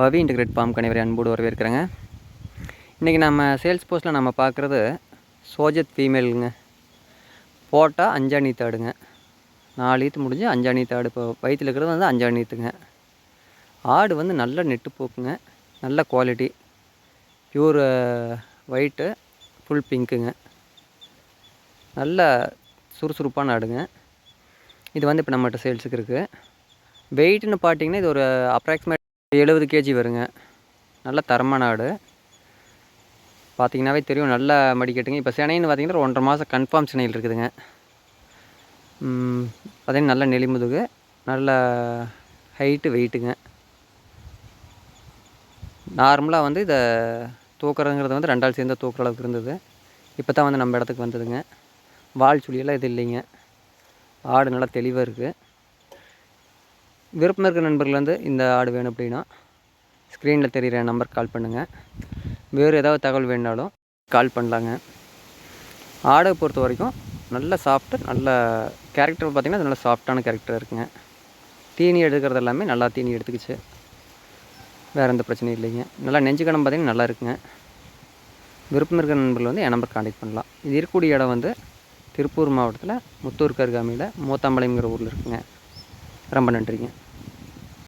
பவி integrate bomb கணிவரை அன்போடு வரவேற்கிறேங்க. இன்றைக்கி நம்ம சேல்ஸ் போஸ்ட்டில் நம்ம பார்க்குறது சோஜத் ஃபீமேலுங்க போட்டால் அஞ்சாணி தாடுங்க. நாலு ஈத்து முடிஞ்சு அஞ்சாணி தாடு. இப்போ வயிற்றில் இருக்கிறது வந்து அஞ்சாணி ஈத்துங்க ஆடு வந்து நல்ல நெட்டு போக்குங்க. நல்ல குவாலிட்டி பியூர் ஒயிட்டு ஃபுல் பிங்க்குங்க நல்ல சுறுசுறுப்பான ஆடுங்க. இது வந்து இப்போ நம்மகிட்ட சேல்ஸுக்கு இருக்குது வெயிட்னு பார்த்தீங்கன்னா இது ஒரு அப்ராக்சிமேட் எழுபது கேஜி வருங்க. நல்ல தரமான ஆடு. பார்த்தீங்கன்னாவே தெரியும் நல்லா மடிக்கட்டுங்க இப்போ சினைன்னு பார்த்தீங்கன்னா ஒன்றரை மாதம் கன்ஃபார்ம் சினையில் இருக்குதுங்க. பார்த்தீங்கன்னா நல்ல நெளிமுதுகு நல்ல ஹைட்டு வெயிட்டுங்க நார்மலாக வந்து இதை தூக்குறதுங்கிறது வந்து ரெண்டாள் சேர்ந்து தூக்குற அளவுக்கு இருந்தது. இப்போ தான் வந்து நம்ம இடத்துக்கு வந்ததுங்க. வால் சுழியெல்லாம் இது இல்லைங்க. ஆடு நல்லா தெளிவாக இருக்குது விருப்பம் இருக்கிற நண்பர்கள் வந்து இந்த ஆடு வேணும் அப்படின்னா ஸ்க்ரீனில் தெரிகிற நம்பருக்கு கால் பண்ணுங்கள் வேறு ஏதாவது தகவல் வேணாலும் கால் பண்ணலாங்க. ஆடை பொறுத்த வரைக்கும் நல்ல சாஃப்ட்டு நல்ல கேரக்டர் பார்த்திங்கன்னா நல்ல சாஃப்டான கேரக்டர் இருக்குங்க. தீனி எடுக்கிறது எல்லாமே நல்லா தீனி எடுத்துக்கிச்சு. வேறு எந்த பிரச்சனையும் இல்லைங்க. நல்லா நெஞ்சு கணம் பார்த்திங்கன்னா நல்லா இருக்குங்க. விருப்பம் இருக்கிற நண்பர்கள் வந்து என் நம்பர் காண்டாக்ட் பண்ணலாம். இது இருக்கக்கூடிய இடம் வந்து திருப்பூர் மாவட்டத்தில் முத்தூர் கருகாமியில் மூத்தாம்பாளையங்கிற ஊரில் இருக்குங்க. ரொம்ப நன்றிங்க.